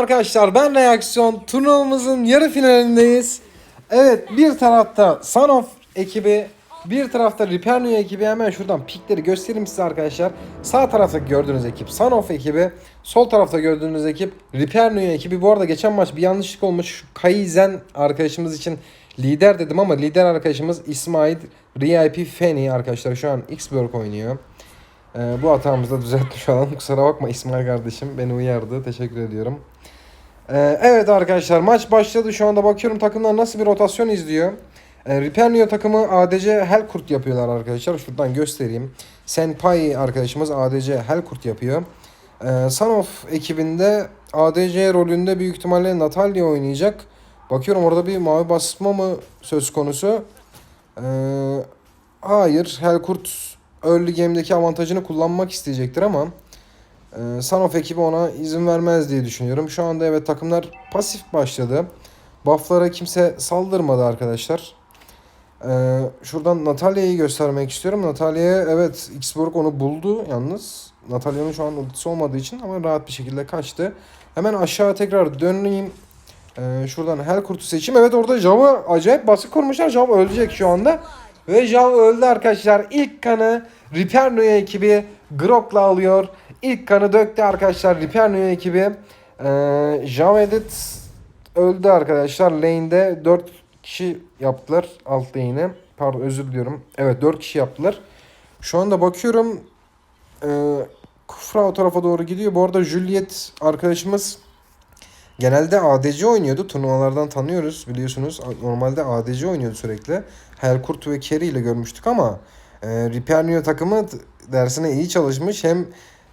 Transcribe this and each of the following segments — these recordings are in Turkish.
arkadaşlar ben Reaksiyon turnuvamızın yarı finalindeyiz. Evet bir tarafta Son of ekibi bir tarafta New ekibi hemen şuradan pikleri göstereyim size arkadaşlar. Sağ tarafta gördüğünüz ekip Son of ekibi sol tarafta gördüğünüz ekip New ekibi. Bu arada geçen maç bir yanlışlık olmuş. Kaizen arkadaşımız için lider dedim ama lider arkadaşımız İsmail RIP Feni arkadaşlar şu an Xborg oynuyor. Ee, bu hatamızı da düzeltmiş olalım. Kusura bakma İsmail kardeşim. Beni uyardı. Teşekkür ediyorum. Ee, evet arkadaşlar maç başladı. Şu anda bakıyorum takımlar nasıl bir rotasyon izliyor. Ee, Ripernio takımı ADC Helkurt yapıyorlar arkadaşlar. Şuradan göstereyim. Senpai arkadaşımız ADC Helkurt yapıyor. Ee, Sanof ekibinde ADC rolünde büyük ihtimalle Natalia oynayacak. Bakıyorum orada bir mavi basma mı söz konusu? Hayır. Helkurt early game'deki avantajını kullanmak isteyecektir ama e, Sanof ekibi ona izin vermez diye düşünüyorum. Şu anda evet takımlar pasif başladı. Buff'lara kimse saldırmadı arkadaşlar. Ee, şuradan Natalia'yı göstermek istiyorum. Natalia evet Xborg onu buldu yalnız. Natalia'nın şu an ultisi olmadığı için ama rahat bir şekilde kaçtı. Hemen aşağı tekrar döneyim. Ee, şuradan Helkurt'u seçeyim. Evet orada Java acayip baskı kurmuşlar. Java ölecek şu anda. Ve Java öldü arkadaşlar. İlk kanı Riperno'ya ekibi Grok'la alıyor. İlk kanı döktü arkadaşlar Riperno'ya ekibi. Ee, Java Edit öldü arkadaşlar. Lane'de 4 kişi yaptılar alt lane'e. Pardon özür diliyorum. Evet 4 kişi yaptılar. Şu anda bakıyorum e, Kufra o tarafa doğru gidiyor. Bu arada Juliet arkadaşımız genelde ADC oynuyordu. Turnuvalardan tanıyoruz biliyorsunuz. Normalde ADC oynuyordu sürekli. Helkurt ve Kerry ile görmüştük ama e, Ripernio takımı dersine iyi çalışmış. Hem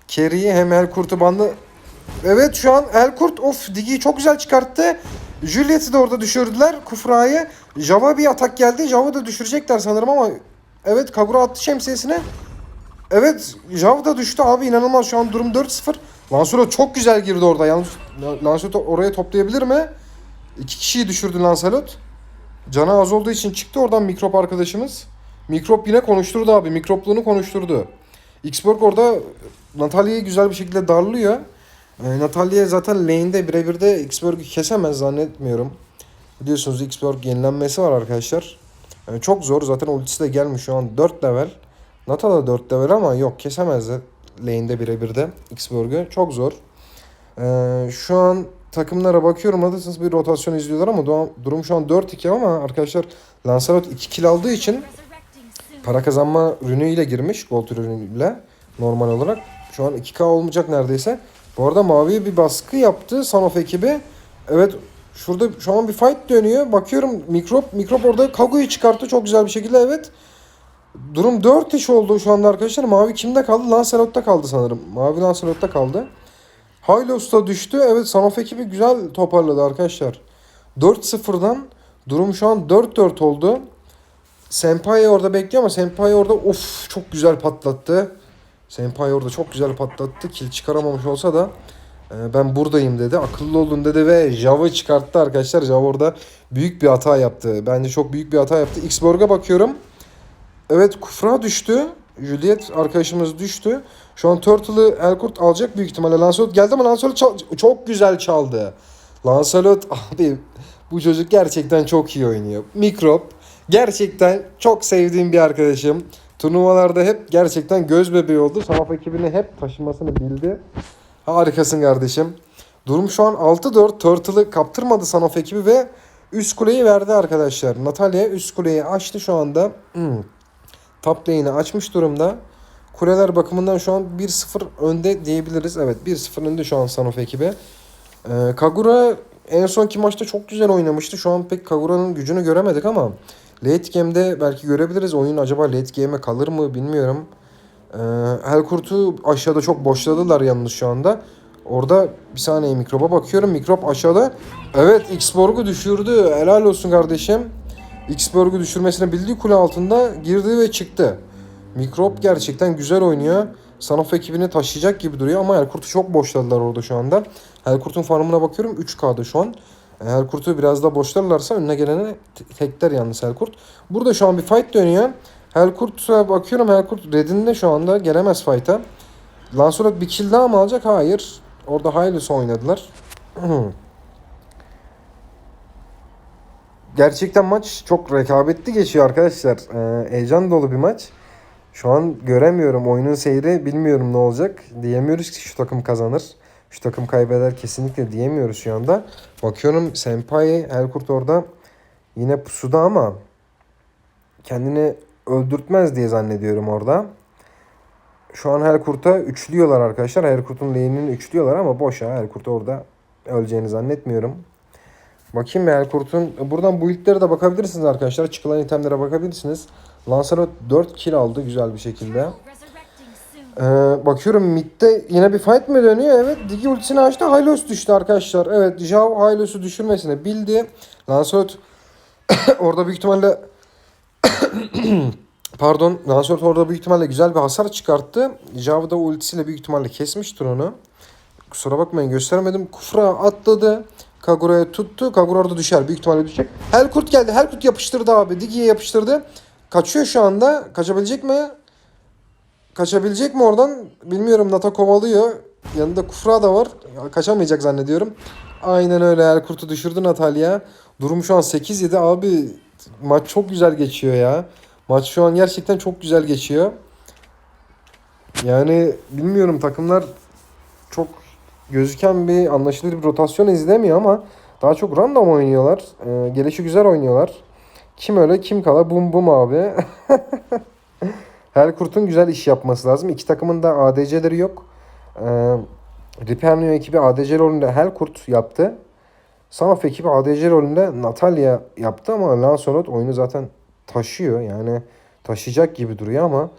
Kerry'i hem Helkurt'u bandı. Evet şu an Helkurt of Digi'yi çok güzel çıkarttı. Juliet'i de orada düşürdüler. Kufra'yı. Java bir atak geldi. Java da düşürecekler sanırım ama evet Kagura attı şemsiyesine. Evet Jav da düştü abi inanılmaz şu an durum 4-0. Lancelot çok güzel girdi orada. Yalnız Lancelot oraya toplayabilir mi? İki kişiyi düşürdü Lancelot. Canı az olduğu için çıktı oradan mikrop arkadaşımız. Mikrop yine konuşturdu abi. Mikropluğunu konuşturdu. Xborg orada Natalia'yı güzel bir şekilde darlıyor. E, Natalia zaten lane'de birebir de Xborg'u kesemez zannetmiyorum. Biliyorsunuz Xborg yenilenmesi var arkadaşlar. E, çok zor. Zaten ultisi de gelmiş şu an 4 level. Nata da 4 level ama yok kesemezler lane'de birebir de Xborg'u. Çok zor. E, şu an takımlara bakıyorum. Adasınız bir rotasyon izliyorlar ama du- durum şu an 4-2 ama arkadaşlar Lancelot 2 kill aldığı için para kazanma ürünüyle girmiş. Gold ürünüyle normal olarak. Şu an 2K olmayacak neredeyse. Bu arada mavi bir baskı yaptı Sanof ekibi. Evet şurada şu an bir fight dönüyor. Bakıyorum mikrop mikrop orada Kagu'yu çıkarttı çok güzel bir şekilde evet. Durum 4 iş oldu şu anda arkadaşlar. Mavi kimde kaldı? Lancelot'ta kaldı sanırım. Mavi Lancelot'ta kaldı. Hylos da düştü. Evet Sanof ekibi güzel toparladı arkadaşlar. 4-0'dan durum şu an 4-4 oldu. Senpai orada bekliyor ama Senpai orada of çok güzel patlattı. Senpai orada çok güzel patlattı. Kill çıkaramamış olsa da e, ben buradayım dedi. Akıllı olun dedi ve Java çıkarttı arkadaşlar. Java orada büyük bir hata yaptı. Bence çok büyük bir hata yaptı. Xborg'a bakıyorum. Evet Kufra düştü. Juliet arkadaşımız düştü. Şu an Turtle'ı Elkurt alacak büyük ihtimalle. Lancelot geldi ama Lancelot çok güzel çaldı. Lancelot abi bu çocuk gerçekten çok iyi oynuyor. Mikrop gerçekten çok sevdiğim bir arkadaşım. Turnuvalarda hep gerçekten göz bebeği oldu. Sanaf ekibini hep taşımasını bildi. Harikasın kardeşim. Durum şu an 6-4. Turtle'ı kaptırmadı Sanof ekibi ve üst kuleyi verdi arkadaşlar. Natalya üst kuleyi açtı şu anda. Hmm. Top lane'i açmış durumda. Kuleler bakımından şu an 1-0 önde diyebiliriz. Evet 1-0 önde şu an Sanof ekibi. Ee, Kagura en sonki maçta çok güzel oynamıştı. Şu an pek Kagura'nın gücünü göremedik ama late game'de belki görebiliriz. Oyun acaba late game'e kalır mı bilmiyorum. Ee, Helkurt'u aşağıda çok boşladılar yalnız şu anda. Orada bir saniye mikroba bakıyorum. Mikrop aşağıda. Evet Xborg'u düşürdü. Helal olsun kardeşim. Xborg'u düşürmesini bildiği kule altında girdi ve çıktı. Mikrop gerçekten güzel oynuyor. Sanof ekibini taşıyacak gibi duruyor ama Helkurt'u çok boşladılar orada şu anda. Helkurt'un farmına bakıyorum 3K'da şu an. Helkurt'u biraz daha boşlarlarsa önüne gelene te- tekler yalnız Helkurt. Burada şu an bir fight dönüyor. Helkurt'a bakıyorum Helkurt redinde şu anda gelemez fight'a. Lancelot bir kill daha mı alacak? Hayır. Orada Hylios oynadılar. Gerçekten maç çok rekabetli geçiyor arkadaşlar. Ee, heyecan dolu bir maç. Şu an göremiyorum oyunun seyri bilmiyorum ne olacak. Diyemiyoruz ki şu takım kazanır. Şu takım kaybeder kesinlikle diyemiyoruz şu anda. Bakıyorum Senpai Elkurt orada yine pusuda ama kendini öldürtmez diye zannediyorum orada. Şu an Helkurt'a üçlüyorlar arkadaşlar. Helkurt'un lane'ini üçlüyorlar ama boş ya. Helkurt orada öleceğini zannetmiyorum. Bakayım Helkurt'un buradan bu ilklere de bakabilirsiniz arkadaşlar. Çıkılan itemlere bakabilirsiniz. Lancelot 4 kill aldı güzel bir şekilde. Ee, bakıyorum midde yine bir fight mı dönüyor? Evet Digi ultisini açtı. Hylos düştü arkadaşlar. Evet Jao Hylos'u düşürmesini bildi. Lancelot orada büyük ihtimalle Pardon. Lancelot orada büyük ihtimalle güzel bir hasar çıkarttı. Jao da ultisiyle büyük ihtimalle kesmiştir onu. Kusura bakmayın gösteremedim. Kufra atladı. Kagura'ya tuttu. Kagura orada düşer. Büyük ihtimalle düşecek. Helkurt geldi. Helkurt yapıştırdı abi. Digi'ye yapıştırdı. Kaçıyor şu anda. Kaçabilecek mi? Kaçabilecek mi oradan? Bilmiyorum. Nata kovalıyor. Yanında Kufra da var. Ya, Kaçamayacak zannediyorum. Aynen öyle. Helkurt'u düşürdü Natalya. Durum şu an 8-7. Abi maç çok güzel geçiyor ya. Maç şu an gerçekten çok güzel geçiyor. Yani bilmiyorum takımlar çok gözüken bir anlaşılır bir rotasyon izlemiyor ama daha çok random oynuyorlar. Ee, gelişi güzel oynuyorlar. Kim öyle kim kala bum bum abi. Helkurt'un güzel iş yapması lazım. İki takımın da ADC'leri yok. Ee, Ripernio ekibi ADC rolünde Helkurt yaptı. Sanof ekibi ADC rolünde Natalya yaptı ama Lancelot oyunu zaten taşıyor. Yani taşıyacak gibi duruyor ama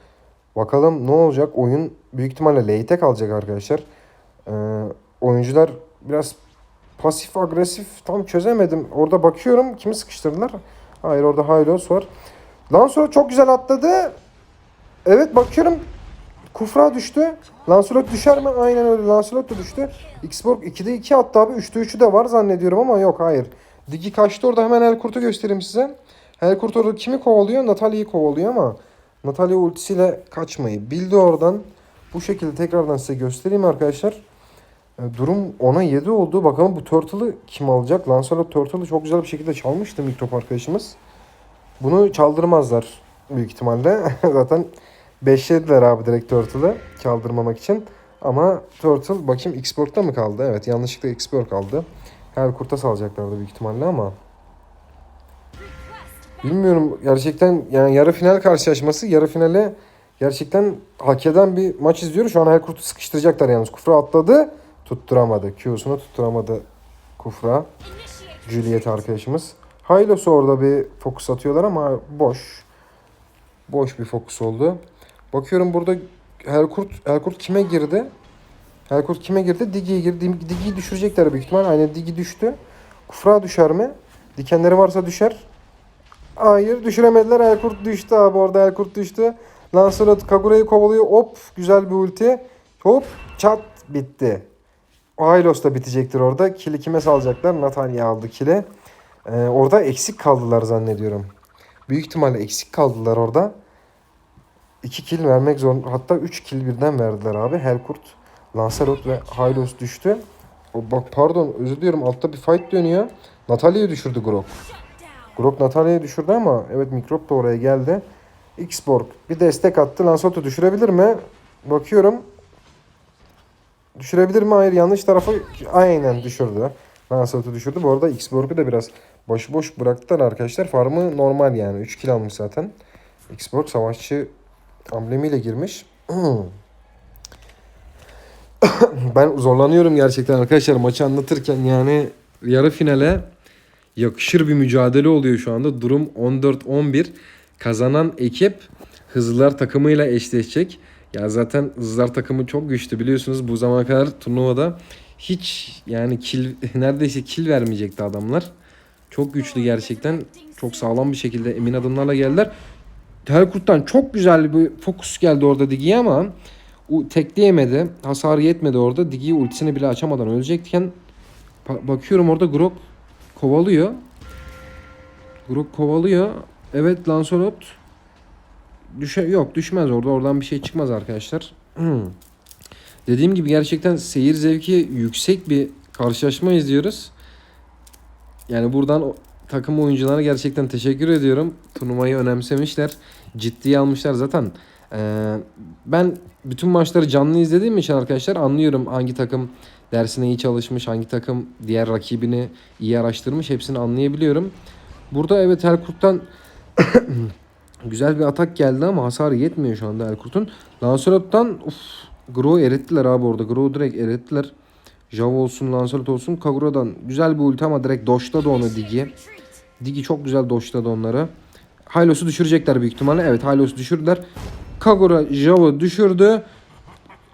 bakalım ne olacak. Oyun büyük ihtimalle late'e kalacak arkadaşlar. Ee, oyuncular biraz pasif agresif tam çözemedim. Orada bakıyorum kimi sıkıştırdılar. Hayır orada Hylos var. Lancelot çok güzel atladı. Evet bakıyorum Kufra düştü. Lancelot düşer mi? Aynen öyle. Lancelot da düştü. Xborg 2'de 2 attı abi. 3'te 3'ü de var zannediyorum ama yok hayır. Digi kaçtı orada. Hemen Helkurt'u göstereyim size. Helkurt orada kimi kovalıyor? Natalya'yı kovalıyor ama Natalya ultisiyle kaçmayı bildi oradan. Bu şekilde tekrardan size göstereyim arkadaşlar. E, Durum 10'a 7 oldu. Bakalım bu Turtle'ı kim alacak? Lancelot Turtle'ı çok güzel bir şekilde çalmıştı mikrop arkadaşımız. Bunu çaldırmazlar büyük ihtimalle. Zaten beşlediler abi direkt Turtle'ı çaldırmamak için. Ama Turtle bakayım Xborg'da mı kaldı? Evet yanlışlıkla Xborg kaldı. Her kurta salacaklardı büyük ihtimalle ama. Bilmiyorum gerçekten yani yarı final karşılaşması yarı finale gerçekten hak eden bir maç izliyoruz. Şu an her kurtu sıkıştıracaklar yalnız. Kufra atladı. Tutturamadı. Q'sunu tutturamadı Kufra. Juliet arkadaşımız. Hylos'u orada bir fokus atıyorlar ama boş. Boş bir fokus oldu. Bakıyorum burada Helkurt, Helkurt kime girdi? Helkurt kime girdi? Digi'ye girdi. Digi'yi düşürecekler büyük ihtimal. Aynen Digi düştü. Kufra düşer mi? Dikenleri varsa düşer. Hayır düşüremediler. Helkurt düştü abi orada Helkurt düştü. Lancelot Kagura'yı kovalıyor. Hop güzel bir ulti. Hop çat bitti. Hylos da bitecektir orada. Kili kime salacaklar? Natalya aldı kili. Ee, orada eksik kaldılar zannediyorum. Büyük ihtimalle eksik kaldılar orada. 2 kill vermek zor. Hatta 3 kill birden verdiler abi. Helkurt, Lancelot ve Hylos düştü. O, bak pardon özür diliyorum altta bir fight dönüyor. Natalya'yı düşürdü Grok. Grok Natalya'yı düşürdü ama evet mikrop da oraya geldi. Xborg bir destek attı. Lancelot'u düşürebilir mi? Bakıyorum. Düşürebilir mi? Hayır yanlış tarafı aynen düşürdü. Lancelot'u düşürdü. Bu arada Xborg'u da biraz başıboş bıraktılar arkadaşlar. Farmı normal yani. 3 kill almış zaten. Xborg savaşçı amblemiyle girmiş. ben zorlanıyorum gerçekten arkadaşlar maçı anlatırken yani yarı finale yakışır bir mücadele oluyor şu anda. Durum 14-11. Kazanan ekip Hızlılar takımıyla eşleşecek. Ya zaten Hızlılar takımı çok güçlü biliyorsunuz bu zamana kadar turnuvada hiç yani kill neredeyse kill vermeyecekti adamlar. Çok güçlü gerçekten. Çok sağlam bir şekilde emin adımlarla geldiler. Telkurt'tan çok güzel bir fokus geldi orada Digi'ye ama tekleyemedi. Hasarı yetmedi orada. Digi ultisini bile açamadan ölecekken ba- bakıyorum orada Grok kovalıyor. Grok kovalıyor. Evet Lancelot düşe yok düşmez orada. Oradan bir şey çıkmaz arkadaşlar. Dediğim gibi gerçekten seyir zevki yüksek bir karşılaşma izliyoruz. Yani buradan takım oyuncularına gerçekten teşekkür ediyorum. Turnuvayı önemsemişler. Ciddiye almışlar zaten. Ee, ben bütün maçları canlı izlediğim için arkadaşlar anlıyorum hangi takım dersine iyi çalışmış, hangi takım diğer rakibini iyi araştırmış hepsini anlayabiliyorum. Burada evet Erkurt'tan güzel bir atak geldi ama hasar yetmiyor şu anda Erkurt'un. Lancelot'tan uf, Gro'u erittiler abi orada. Gro'u direkt erittiler. Jav olsun, Lancelot olsun. Kagura'dan güzel bir ulti ama direkt doşladı onu Digi. Digi çok güzel doşladı onları. Hylos'u düşürecekler büyük ihtimalle. Evet Hylos'u düşürdüler. Kagura Jav'ı düşürdü.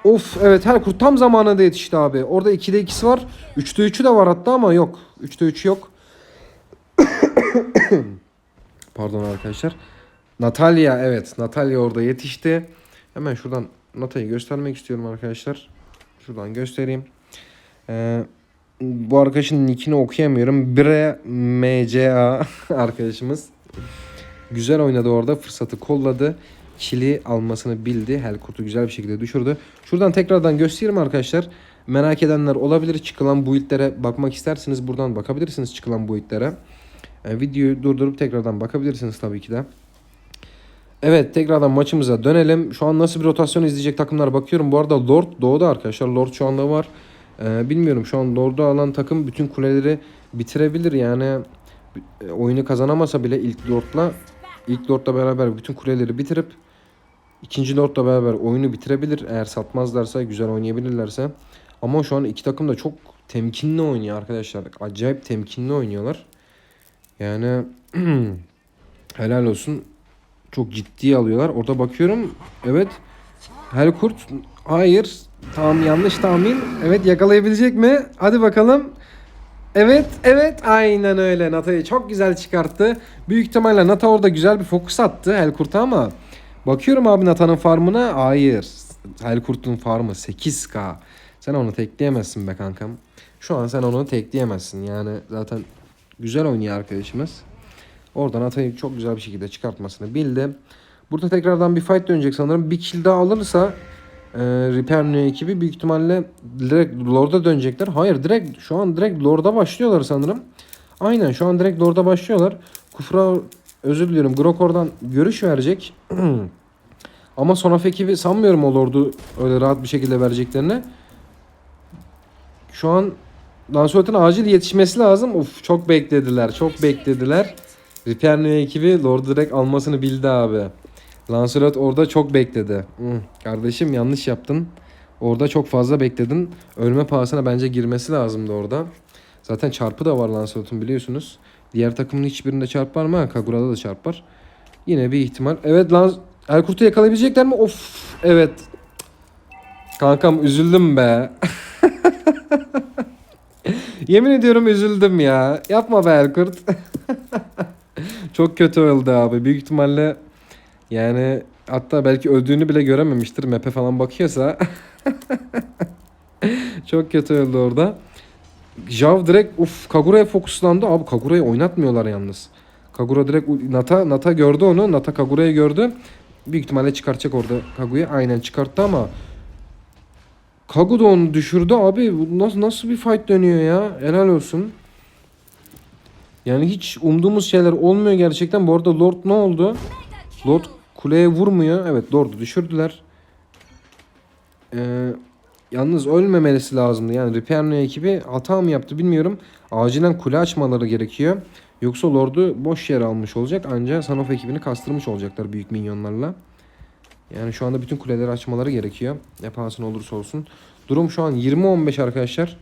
Of evet Helkurt tam zamanında yetişti abi. Orada 2'de 2'si var. 3'te 3'ü de var hatta ama yok. 3'te 3 yok. Pardon arkadaşlar. Natalya evet Natalya orada yetişti. Hemen şuradan Nata'yı göstermek istiyorum arkadaşlar. Şuradan göstereyim. Ee, bu arkadaşın nickini okuyamıyorum. Bre MCA arkadaşımız. Güzel oynadı orada. Fırsatı kolladı. Çili almasını bildi. Helkurt'u güzel bir şekilde düşürdü. Şuradan tekrardan göstereyim arkadaşlar. Merak edenler olabilir. Çıkılan build'lere bakmak isterseniz buradan bakabilirsiniz çıkılan build'lere. Yani videoyu durdurup tekrardan bakabilirsiniz tabii ki de. Evet tekrardan maçımıza dönelim. Şu an nasıl bir rotasyon izleyecek takımlar bakıyorum. Bu arada Lord doğdu arkadaşlar. Lord şu anda var. Ee, bilmiyorum şu an Lord'u alan takım bütün kuleleri bitirebilir. Yani e, oyunu kazanamasa bile ilk Lord'la ilk Lord'la beraber bütün kuleleri bitirip ikinci Lord'la beraber oyunu bitirebilir. Eğer satmazlarsa güzel oynayabilirlerse. Ama şu an iki takım da çok temkinli oynuyor arkadaşlar. Acayip temkinli oynuyorlar. Yani helal olsun. Çok ciddiye alıyorlar. Orada bakıyorum. Evet. Helkurt. Hayır. Tamam yanlış tahmin. Evet yakalayabilecek mi? Hadi bakalım. Evet, evet aynen öyle. Nata'yı çok güzel çıkarttı. Büyük ihtimalle Nata orada güzel bir fokus attı Helkurt'a ama bakıyorum abi Nata'nın farmına. Hayır. Helkurt'un farmı 8k. Sen onu tekleyemezsin be kankam. Şu an sen onu tekleyemezsin. Yani zaten güzel oynuyor arkadaşımız. Oradan Atay'ı çok güzel bir şekilde çıkartmasını bildi. Burada tekrardan bir fight dönecek sanırım. Bir kill daha alırsa e, Repair New ekibi büyük ihtimalle direkt Lord'a dönecekler. Hayır direkt şu an direkt Lord'a başlıyorlar sanırım. Aynen şu an direkt Lord'a başlıyorlar. Kufra özür diliyorum Grokor'dan görüş verecek. Ama Sonaf ekibi sanmıyorum o Lord'u öyle rahat bir şekilde vereceklerini. Şu an Lancelot'un acil yetişmesi lazım. Uf çok beklediler. Çok beklediler. New ekibi Lord'u direkt almasını bildi abi. Lancelot orada çok bekledi. Kardeşim yanlış yaptın. Orada çok fazla bekledin. Ölme pahasına bence girmesi lazımdı orada. Zaten çarpı da var Lancelot'un biliyorsunuz. Diğer takımın hiçbirinde çarp var mı? Ha, Kagura'da da çarp var. Yine bir ihtimal. Evet Lan Erkurt'u yakalayabilecekler mi? Of evet. Kankam üzüldüm be. Yemin ediyorum üzüldüm ya. Yapma be Erkurt. Çok kötü öldü abi. Büyük ihtimalle yani hatta belki öldüğünü bile görememiştir. Map'e falan bakıyorsa. Çok kötü öldü orada. Jav direkt uf Kagura'ya fokuslandı. Abi Kagura'yı oynatmıyorlar yalnız. Kagura direkt Nata Nata gördü onu. Nata Kagura'yı gördü. Büyük ihtimalle çıkartacak orada Kagu'yu. Aynen çıkarttı ama Kagu da onu düşürdü abi. Bu nasıl nasıl bir fight dönüyor ya? Helal olsun. Yani hiç umduğumuz şeyler olmuyor gerçekten. Bu arada Lord ne oldu? Lord kuleye vurmuyor. Evet Lord'u düşürdüler. Ee, yalnız ölmemelisi lazımdı. Yani Repairno ekibi hata mı yaptı bilmiyorum. Acilen kule açmaları gerekiyor. Yoksa Lord'u boş yere almış olacak. Ancak Sanof ekibini kastırmış olacaklar büyük minyonlarla. Yani şu anda bütün kuleleri açmaları gerekiyor. Ne pahasına olursa olsun. Durum şu an 20-15 arkadaşlar.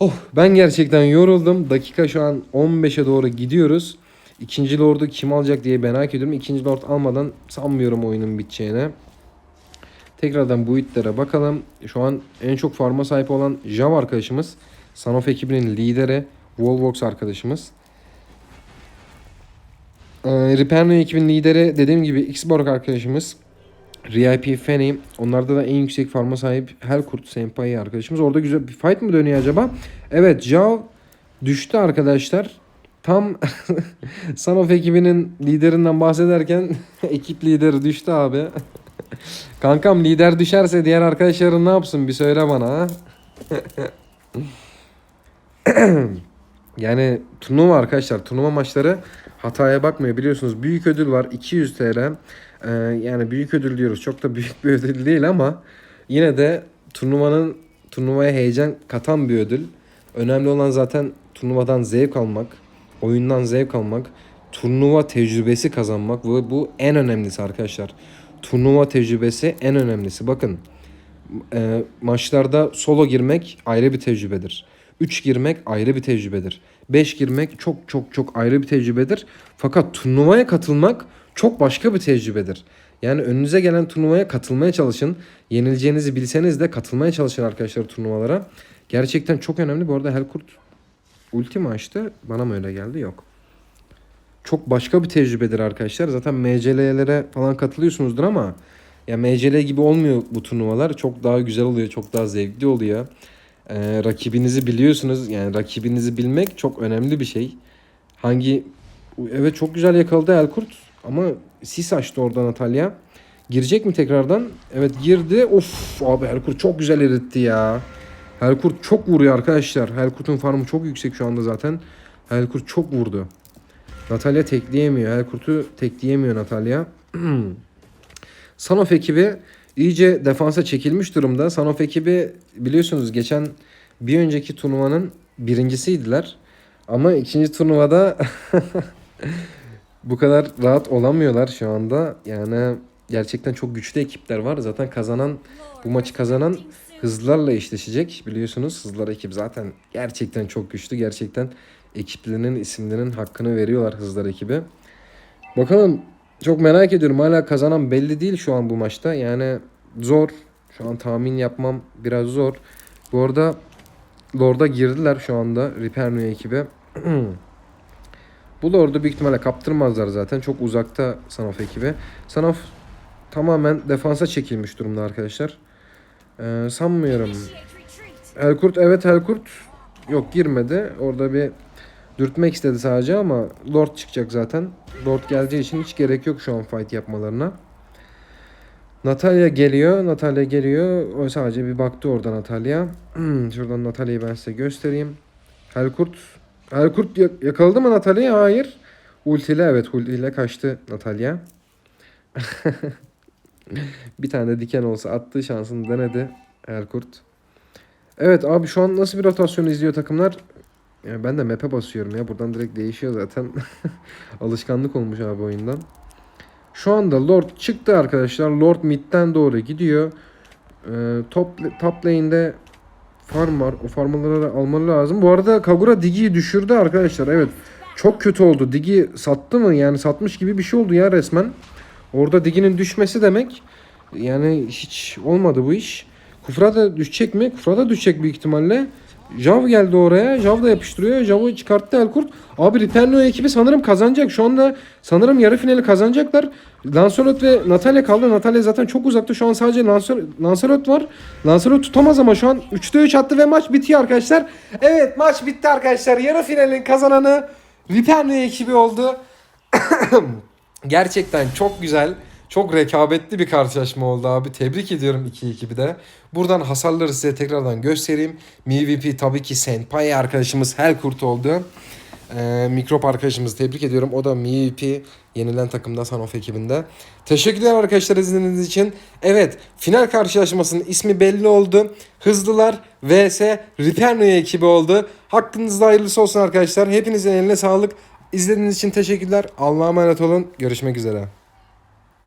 Oh ben gerçekten yoruldum. Dakika şu an 15'e doğru gidiyoruz. İkinci Lord'u kim alacak diye merak ediyorum. İkinci Lord almadan sanmıyorum oyunun biteceğine. Tekrardan bu itlere bakalım. Şu an en çok farma sahip olan Jav arkadaşımız. Sanof ekibinin lideri. Wallbox arkadaşımız. Ee, Reperno ekibinin lideri dediğim gibi Xborg arkadaşımız. RIP Fanny. Onlarda da en yüksek farma sahip Helkurt Senpai arkadaşımız. Orada güzel bir fight mı dönüyor acaba? Evet Jao düştü arkadaşlar. Tam Sanof ekibinin liderinden bahsederken ekip lideri düştü abi. Kankam lider düşerse diğer arkadaşların ne yapsın? Bir söyle bana ha. yani turnuva arkadaşlar turnuva maçları hataya bakmıyor. Biliyorsunuz büyük ödül var 200 TL Ee, yani büyük ödül diyoruz. Çok da büyük bir ödül değil ama yine de turnuvanın turnuvaya heyecan katan bir ödül. Önemli olan zaten turnuvadan zevk almak oyundan zevk almak turnuva tecrübesi kazanmak ve bu en önemlisi arkadaşlar turnuva tecrübesi en önemlisi bakın e, maçlarda solo girmek ayrı bir tecrübedir. 3 girmek ayrı bir tecrübedir. 5 girmek çok çok çok ayrı bir tecrübedir. Fakat turnuvaya katılmak çok başka bir tecrübedir. Yani önünüze gelen turnuvaya katılmaya çalışın. Yenileceğinizi bilseniz de katılmaya çalışın arkadaşlar turnuvalara. Gerçekten çok önemli. Bu arada Helkurt ulti mi açtı? Bana mı öyle geldi? Yok. Çok başka bir tecrübedir arkadaşlar. Zaten MCL'lere falan katılıyorsunuzdur ama ya MCL gibi olmuyor bu turnuvalar. Çok daha güzel oluyor, çok daha zevkli oluyor. Ee, rakibinizi biliyorsunuz. Yani rakibinizi bilmek çok önemli bir şey. Hangi evet çok güzel yakaladı Elkurt ama sis açtı orada Natalya. Girecek mi tekrardan? Evet girdi. Of abi Helkurt çok güzel eritti ya. Helkurt çok vuruyor arkadaşlar. Helkurt'un farmı çok yüksek şu anda zaten. Helkurt çok vurdu. Natalya tekleyemiyor. Helkurt'u tekleyemiyor Natalya. Sanof ekibi iyice defansa çekilmiş durumda. Sanof ekibi biliyorsunuz geçen bir önceki turnuvanın birincisiydiler. Ama ikinci turnuvada bu kadar rahat olamıyorlar şu anda. Yani gerçekten çok güçlü ekipler var. Zaten kazanan bu maçı kazanan hızlarla eşleşecek biliyorsunuz. Hızlar ekip zaten gerçekten çok güçlü. Gerçekten ekiplerinin isimlerinin hakkını veriyorlar hızlar ekibi. Bakalım çok merak ediyorum. Hala kazanan belli değil şu an bu maçta. Yani zor. Şu an tahmin yapmam biraz zor. Bu arada Lord'a girdiler şu anda Riperno ekibi. bu Lord'u büyük ihtimalle kaptırmazlar zaten. Çok uzakta Sanof ekibi. Sanof tamamen defansa çekilmiş durumda arkadaşlar. Ee, sanmıyorum. Helkurt evet Helkurt yok girmedi. Orada bir dürtmek istedi sadece ama Lord çıkacak zaten. Lord geleceği için hiç gerek yok şu an fight yapmalarına. Natalya geliyor. Natalya geliyor. O sadece bir baktı orada Natalya. Şuradan Natalya'yı ben size göstereyim. Helkurt. Helkurt yak- yakaladı mı Natalya'yı? Hayır. Ultiyle evet ultiyle kaçtı Natalya. bir tane de diken olsa attığı şansını denedi Helkurt. Evet abi şu an nasıl bir rotasyon izliyor takımlar? Yani ben de map'e basıyorum ya. Buradan direkt değişiyor zaten. Alışkanlık olmuş abi oyundan. Şu anda Lord çıktı arkadaşlar. Lord mid'den doğru gidiyor. Ee, top, top lane'de farm var. O farmları almalı lazım. Bu arada Kagura Digi'yi düşürdü arkadaşlar. Evet. Çok kötü oldu. Digi sattı mı? Yani satmış gibi bir şey oldu ya resmen. Orada Digi'nin düşmesi demek. Yani hiç olmadı bu iş. Kufra da düşecek mi? Kufra da düşecek büyük ihtimalle. Jav geldi oraya. Jav da yapıştırıyor. Jav'ı çıkarttı Elkurt. Abi Riperno ekibi sanırım kazanacak. Şu anda sanırım yarı finali kazanacaklar. Lancelot ve Natalya kaldı. Natalya zaten çok uzakta. Şu an sadece Lancelot, var. Lancelot tutamaz ama şu an 3'te 3 attı ve maç bitiyor arkadaşlar. Evet maç bitti arkadaşlar. Yarı finalin kazananı Riperno ekibi oldu. Gerçekten çok güzel, çok rekabetli bir karşılaşma oldu abi. Tebrik ediyorum iki ekibi de. Buradan hasarları size tekrardan göstereyim. MVP tabii ki Senpai arkadaşımız Helkurt oldu. Ee, mikrop arkadaşımızı tebrik ediyorum. O da MVP yenilen takımda Sanof ekibinde. Teşekkürler arkadaşlar izlediğiniz için. Evet final karşılaşmasının ismi belli oldu. Hızlılar vs Riperno ekibi oldu. Hakkınızda hayırlısı olsun arkadaşlar. Hepinizin eline sağlık. İzlediğiniz için teşekkürler. Allah'a emanet olun. Görüşmek üzere.